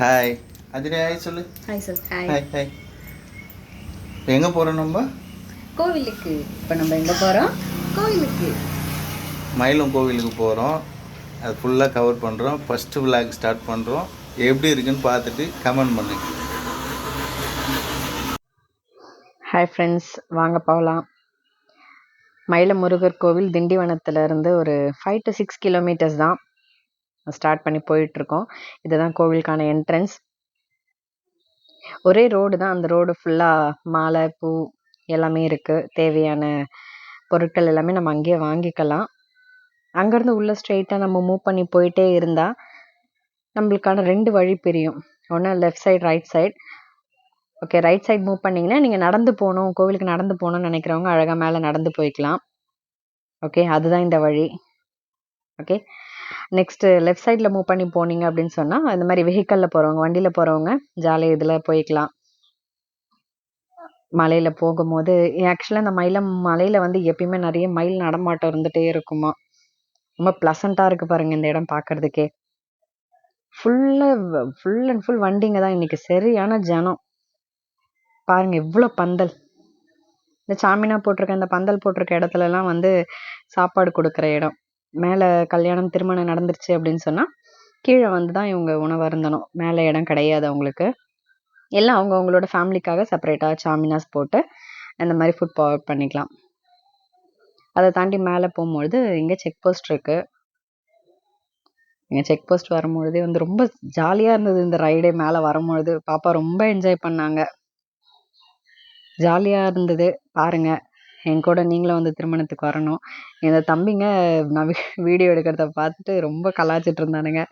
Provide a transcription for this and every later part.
Hi அதிரி hi சொல்லு. Hi sir hi hi hi எங்கே போகிறோம் நம்ம? கோவிலுக்கு. இப்போ நம்ம எங்கே போகிறோம் கோவிலுக்கு. மயிலம் கோவிலுக்கு போகிறோம் அது ஃபுல்லாக கவர் பண்ணுறோம் ஃபஸ்ட்டு விளாக் ஸ்டார்ட் பண்ணுறோம் எப்படி இருக்குன்னு பார்த்துட்டு கமெண்ட் பண்ணுங்க ஹாய் ஃப்ரெண்ட்ஸ் வாங்க போகலாம். மயில முருகர் கோவில் திண்டிவனத்துல இருந்து ஒரு ஃபைவ் டு சிக்ஸ் கிலோமீட்டர்ஸ் தான். ஸ்டார்ட் பண்ணி போயிட்டுருக்கோம். இதுதான் கோவிலுக்கான என்ட்ரன்ஸ் ஒரே ரோடு தான். அந்த ரோடு ஃபுல்லாக மாலை பூ எல்லாமே இருக்குது தேவையான பொருட்கள் எல்லாமே நம்ம அங்கேயே வாங்கிக்கலாம். அங்கேருந்து உள்ளே ஸ்ட்ரெயிட்டாக நம்ம மூவ் பண்ணி போயிட்டே இருந்தால் நம்மளுக்கான ரெண்டு வழி பிரியும். ஒன்று left side right side okay right side move பண்ணிங்கன்னா நீங்கள் நடந்து போகணும். கோவிலுக்கு நடந்து போகணும்னு நினைக்கிறவங்க அழகாக மேலே நடந்து போய்க்கலாம். ஓகே அதுதான் இந்த வழி. ஓகே நெக்ஸ்ட்டு லெஃப்ட் சைடில் மூவ் பண்ணி போனீங்க அப்படின்னு சொன்னால் இந்த மாதிரி வெஹிக்கலில் போகிறவங்க வண்டியில் போகிறவங்க ஜாலியாக இதில் போய்க்கலாம். மலையில் போகும்போது ஆக்சுவலாக இந்த மயிலம் மலையில் வந்து எப்பயுமே நிறைய மயில் நடமாட்டம் இருந்துகிட்டே இருக்குமா? ரொம்ப ப்ளசண்ட்டாக இருக்குது பாருங்கள் இந்த இடம் பார்க்குறதுக்கே ஃபுல்லாக ஃபுல் அண்ட் ஃபுல் வண்டிங்க தான் இன்றைக்கி சரியான ஜனம். பாருங்க எவ்வளோ பந்தல். இந்த சாமினா போட்டிருக்க இந்த பந்தல் போட்டிருக்க இடத்துலலாம் வந்து சாப்பாடு கொடுக்குற இடம். மேலே கல்யாணம் திருமணம் நடந்துருச்சு அப்படின்னு சொன்னால் கீழே வந்து தான் இவங்க உணவு அருந்தணும். மேலே இடம் கிடையாது அவங்களுக்கு. எல்லாம் அவங்க அவங்களோட ஃபேமிலிக்காக செப்பரேட்டாக சாமினாஸ் போட்டு இந்த மாதிரி ஃபுட் ப்ரொவைட் பண்ணிக்கலாம். அதை தாண்டி மேலே போகும்பொழுது இங்கே செக் போஸ்ட் இருக்குது இங்கே செக் போஸ்ட் வரும்பொழுதே வந்து ரொம்ப ஜாலியாக இருந்தது இந்த ரைடே மேலே வரும்பொழுது. பாப்பா ரொம்ப என்ஜாய் பண்ணாங்க. ஜாலியாக இருந்தது. பாருங்கள் என் கூட நீங்களும் வந்து திருமணத்துக்கு வரணும். இந்த தம்பிங்க நான் வீடியோ எடுக்கிறத பார்த்துட்டு ரொம்ப கலாய்ச்சிட்டு இருந்தானுங்க.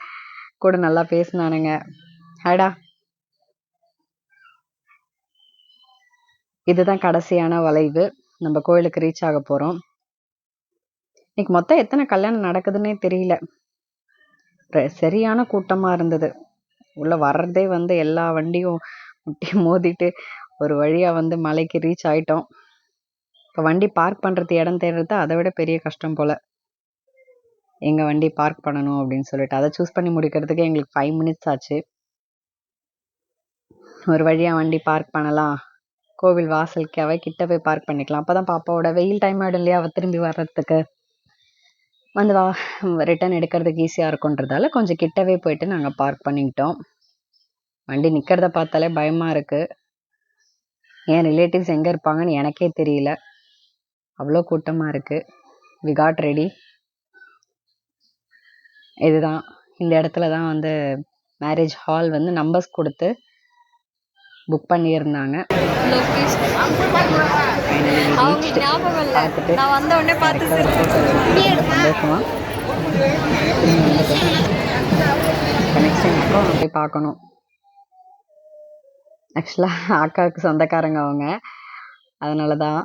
கூட நல்லா பேசினானுங்க. ஹாய்டா. இதுதான் கடைசியான வளைவு. நம்ம கோயிலுக்கு ரீச் ஆக போகிறோம் இன்னைக்கு மொத்தம் எத்தனை கல்யாணம் நடக்குதுன்னே தெரியல. சரியான கூட்டமாக இருந்தது. உள்ளே வர்றதே வந்து எல்லா வண்டியும் முட்டி மோதிட்டு ஒரு வழியாக வந்து மலைக்கு ரீச் ஆயிட்டோம். இப்போ வண்டி பார்க் பண்ணுறது இடம் தேடுறது அதை விட பெரிய கஷ்டம் போல். எங்கே வண்டி பார்க் பண்ணணும் அப்படின்னு சொல்லிட்டு. அதை சூஸ் பண்ணி முடிக்கிறதுக்கு எங்களுக்கு ஃபைவ் மினிட்ஸ் ஆச்சு. ஒரு வழியாக வண்டி பார்க் பண்ணலாம். கோவில் வாசலுக்காவே கிட்ட போய் பார்க் பண்ணிக்கலாம். அப்போ தான் பாப்பாவோட வெயில் டைம் ஆகிடும் இல்லையா? அவள் திரும்பி வர்றதுக்கு. வந்து வா ரிட்டர்ன் எடுக்கிறதுக்கு ஈஸியாக இருக்குன்றதால கொஞ்சம் கிட்டவே போயிட்டு நாங்கள் பார்க் பண்ணிக்கிட்டோம். வண்டி நிற்கிறத பார்த்தாலே பயமாக இருக்குது என் ரிலேட்டிவ்ஸ் எங்கே இருப்பாங்கன்னு எனக்கே தெரியல. அவ்வளோ கூட்டமாக இருக்குது வி காட் ரெடி இதுதான். இந்த இடத்துல தான் வந்து மேரேஜ் ஹால் வந்து நம்பர்ஸ் கொடுத்து புக் பண்ணியிருந்தாங்க. பார்த்துட்டு சந்தோஷமா? நெக்ஸ்ட் டைம் அப்புறம் போய் பார்க்கணும். ஆக்சுவலாக அக்காவுக்கு சொந்தக்காரங்க அவங்க. அதனால தான்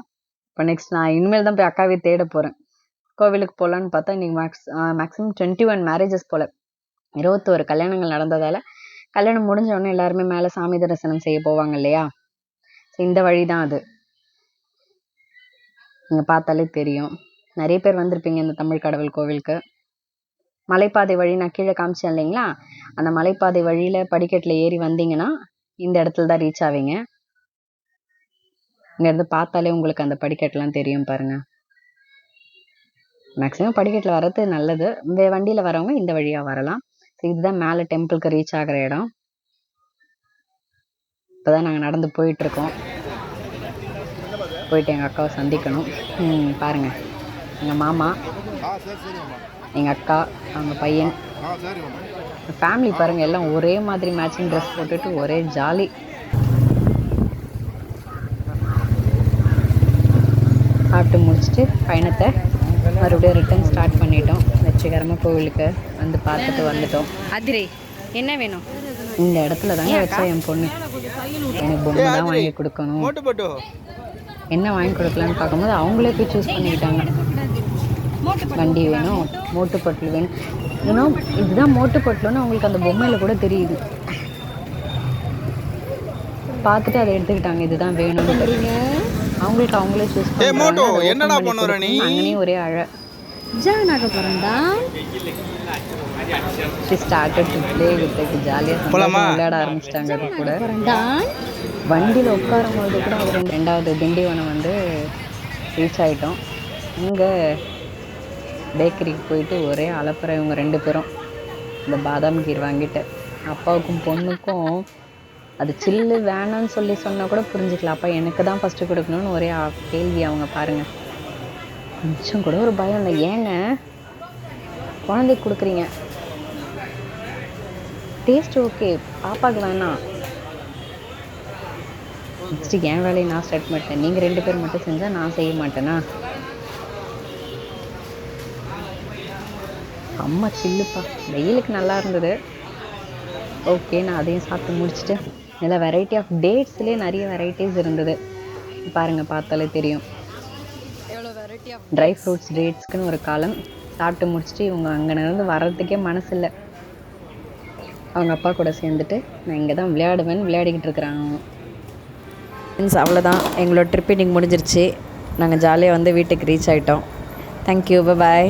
இப்போ நெக்ஸ்ட் நான் இனிமேல் தான் போய் அக்காவே தேட போகிறேன் கோவிலுக்கு போகலான்னு பார்த்தா இன்றைக்கி max maximum twenty one marriages போல். இருபத்தோரு கல்யாணங்கள் நடந்ததால் கல்யாணம் முடிஞ்ச உடனே எல்லாருமே மேலே சாமி தரிசனம் செய்ய போவாங்க இல்லையா? ஸோ இந்த வழி தான் அது. நீங்கள் பார்த்தாலே தெரியும். நிறைய பேர் வந்திருப்பீங்க இந்த தமிழ் கடவுள் கோவிலுக்கு. மலைப்பாதை வழி நான் கீழே காமிச்சேன் இல்லைங்களா? அந்த மலைப்பாதை வழியில் படிக்கட்டில் ஏறி வந்தீங்கன்னா இந்த இடத்துல தான் ரீச் ஆவீங்க. இங்கேருந்து பார்த்தாலே உங்களுக்கு அந்த படிக்கட்டுலாம் தெரியும் பாருங்க. மேக்ஸிமம் படிக்கட்டில் வர்றது நல்லது. வே வண்டியில் வரவங்க இந்த வழியாக வரலாம். இதுதான் மேலே டெம்பிளுக்கு ரீச் ஆகிற இடம். இப்போ தான் நாங்கள் நடந்து போயிட்டுருக்கோம். போயிட்டு எங்கள் அக்காவை சந்திக்கணும். ம், பாருங்க. எங்கள் மாமா எங்கள் அக்கா அவங்க பையன். ஃபேமிலி பாருங்கள் எல்லாம் ஒரே மாதிரி மேட்சிங் ட்ரெஸ் போட்டுட்டு ஒரே ஜாலி சாப்பிட்டு முடிச்சுட்டு பயணத்தை மறுபடியும் ரிட்டர்ன் ஸ்டார்ட் பண்ணிட்டோம். வெற்றிகரமாக கோவிலுக்கு வந்து பார்த்துட்டு வந்துட்டோம். அதிரே என்ன வேணும்? இந்த இடத்துல தாங்க வச்சா என் பொண்ணு. எனக்கு பொம்மை தான் வாங்கி கொடுக்கணும். மோட்டு என்ன வாங்கி கொடுக்கலான்னு பார்க்கும்போது அவங்களே போய் சூஸ் பண்ணிக்கிட்டாங்க. வண்டி வேணும் மோட்டுப்பட்லு வேணும். ஏன்னா இதுதான் மோட்டுப்பட்லுன்னு அவங்களுக்கு அந்த பொம்மையில் கூட தெரியுது. பார்த்துட்டு அதை எடுத்துக்கிட்டாங்க. இதுதான் வேணும் அவங்களுக்கு அவங்களே சூஸ் ஏய், மோட்டு, என்னடா பண்ணுற நீ? அங்கேயும் ஒரே அழ. ஜானாக போகிறேன்டா she started to play with ஜாலியாக போலாமா? விளையாட ஆரம்பிச்சிட்டாங்க அது கூட. வண்டியில் உட்காரும் போது கூட ரெண்டு ரெண்டாவது திண்டிவனம் வந்து ரீச் ஆகிட்டோம் இங்கே பேக்கரிக்கு போயிட்டு ஒரே அலப்புற இவங்க ரெண்டு பேரும். இந்த பாதாம் கீர் வாங்கிட்டு. அப்பாவுக்கும் பொண்ணுக்கும் அது சில்லு வேணாம்னு சொல்லி சொன்னால் கூட புரிஞ்சுக்கலாம். அப்போ எனக்கு தான் ஃபஸ்ட்டு கொடுக்கணும்னு ஒரே கேள்வி அவங்க பாருங்கள் கொஞ்சம் கூட ஒரு பயம் இல்லை. ஏங்க குழந்தைக்கு கொடுக்குறீங்க. டேஸ்ட் ஓகே பாப்பாவுக்கு வேணாம். நெக்ஸ்ட்டு என் வேலையை நான் ஸ்டார்ட் பண்ணிட்டேன். நீங்கள் ரெண்டு பேர் மட்டும் செஞ்சால் நான் செய்ய மாட்டேனா? அம்மா சில்லுப்பா வெயிலுக்கு நல்லா இருந்தது. ஓகே நான் அதையும் சாப்பிட்டு முடிச்சுட்டு நல்லா வெரைட்டி ஆஃப் டேட்ஸ்லேயே நிறைய வெரைட்டிஸ் இருந்தது. பாருங்கள் பார்த்தாலே தெரியும். ட்ரை ஃப்ரூட்ஸ் டேட்ஸ்க்குன்னு ஒரு காலம் சாப்பிட்டு முடிச்சுட்டு இவங்க அங்கேருந்து வர்றதுக்கே மனசு இல்லை அவங்க அப்பா கூட சேர்ந்துட்டு நான் இங்கே தான் விளையாடுவேன் விளையாடிக்கிட்டு இருக்கிறாங்க. ஃப்ரெண்ட்ஸ் அவ்வளோதான் எங்களோட ட்ரிப் இன்னைக்கு முடிஞ்சிருச்சு. நாங்கள் ஜாலியாக வந்து வீட்டுக்கு ரீச் ஆகிட்டோம் தேங்க்யூ பாய்